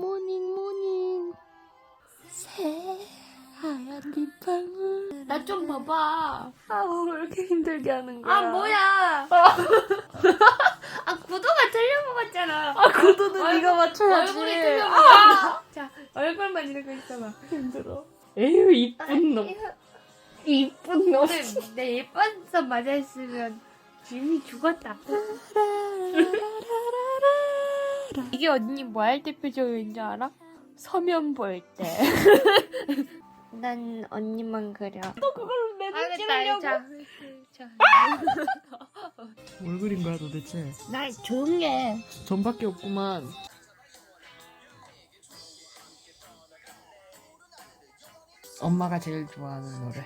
모닝 모닝. 새하얀 빗방울. 나 좀 봐봐. 아우 왜 이렇게 힘들게 하는 거야? 아 뭐야? 아. 구도가 틀려먹었잖아. 아 구도는 얼굴- 네가 맞춰야지. 얼굴이 틀려먹었어 자 얼굴만 이러고 있어봐. 힘들어. 에휴 이쁜 놈. 이쁜 놈. 근데 내 예뻐서 맞아있으면 이미 죽었다 이게 언니 뭐할때 표정인 줄 알아? 서면 볼 때. 난 언니만 그려. 또 그걸 내눈 알겠다. 찌르려고. 자, 자. 뭘 그린 거야 도대체? 나 조용해. 전밖에 없구만. 엄마가 제일 좋아하는 노래.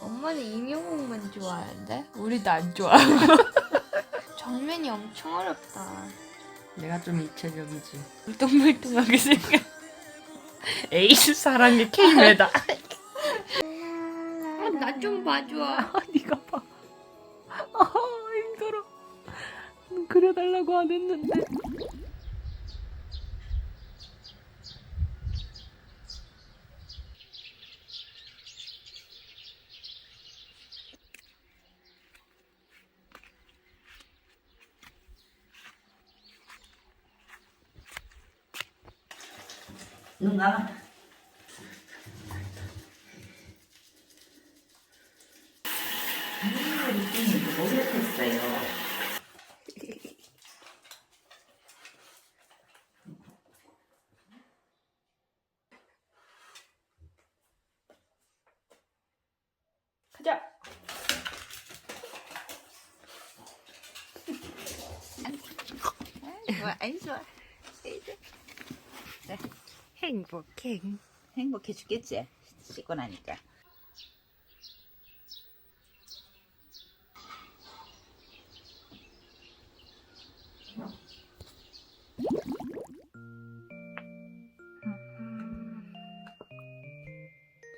엄마는 임영웅만 좋아하는데 우리도 안 좋아. 정면이 엄청 어렵다. 내가 좀 입체적이지. 물뚱물뚱하게 생겨. 에이스 사랑의 K메다. 아, 나좀 봐줘. 네가 봐. 아 힘들어. 그려달라고 안 했는데. 누가 모르겠어요. 가자. 좋아, 아이 좋아. 행복해. 행복해 죽겠지. 씻고 나니까.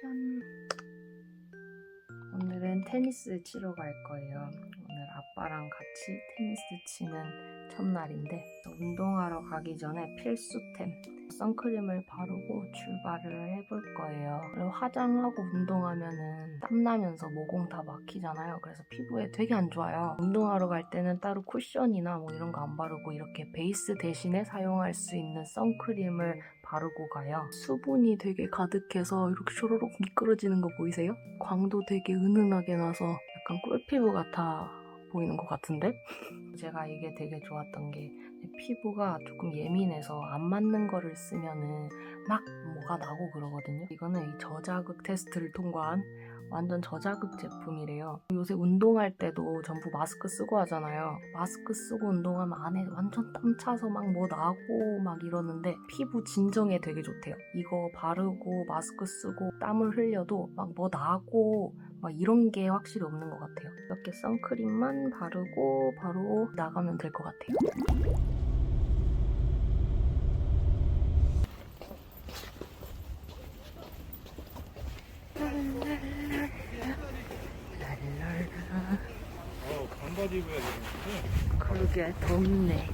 짠. 오늘은 테니스 치러 갈 거예요. 오늘 아빠랑 같이 테니스 치는 첫날인데 운동하러 가기 전에 필수템 선크림을 바르고 출발을 해볼 거예요. 그리고 화장하고 운동하면은 땀나면서 모공 다 막히잖아요. 그래서 피부에 되게 안 좋아요. 운동하러 갈 때는 따로 쿠션이나 뭐 이런 거 안 바르고 이렇게 베이스 대신에 사용할 수 있는 선크림을 바르고 가요. 수분이 되게 가득해서 이렇게 쇼로록 미끄러지는 거 보이세요? 광도 되게 은은하게 나서 약간 꿀피부 같아 보이는 것 같은데? 제가 이게 되게 좋았던 게 피부가 조금 예민해서 안 맞는 거를 쓰면은 막 뭐가 나고 그러거든요. 이거는 이 저자극 테스트를 통과한 완전 저자극 제품이래요. 요새 운동할 때도 전부 마스크 쓰고 하잖아요. 마스크 쓰고 운동하면 안에 완전 땀 차서 막 뭐 나고 막 이러는데 피부 진정에 되게 좋대요. 이거 바르고 마스크 쓰고 땀을 흘려도 막 뭐 나고 막 이런 게 확실히 없는 것 같아요. 이렇게 선크림만 바르고 바로 나가면 될 것 같아요. 어, 반바지 입어야 되는데. 그러게 덥네.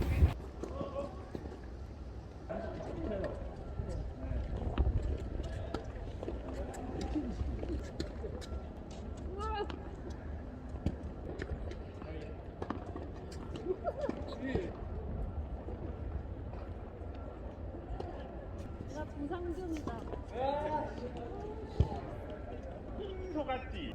소같이.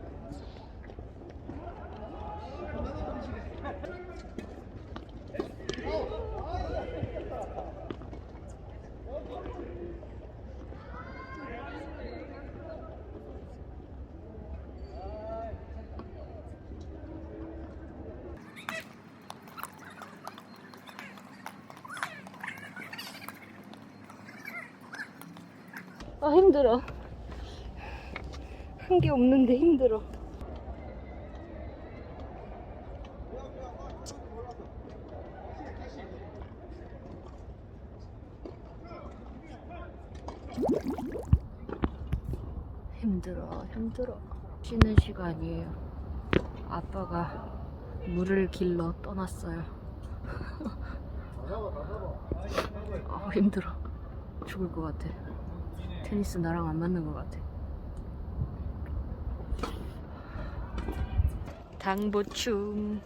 아 힘들어. 한게 없는데 힘들어. 힘들어, 힘들어. 쉬는 시간이에요. 아빠가 물을 길러 떠났어요. 아 힘들어. 죽을 것 같아. 테니스 나랑 안 맞는 것 같아. 당보충.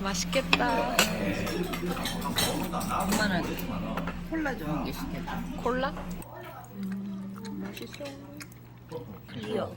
맛있겠다. 엄마는 콜라 좋은 게 시켰다. 콜라? 클리어.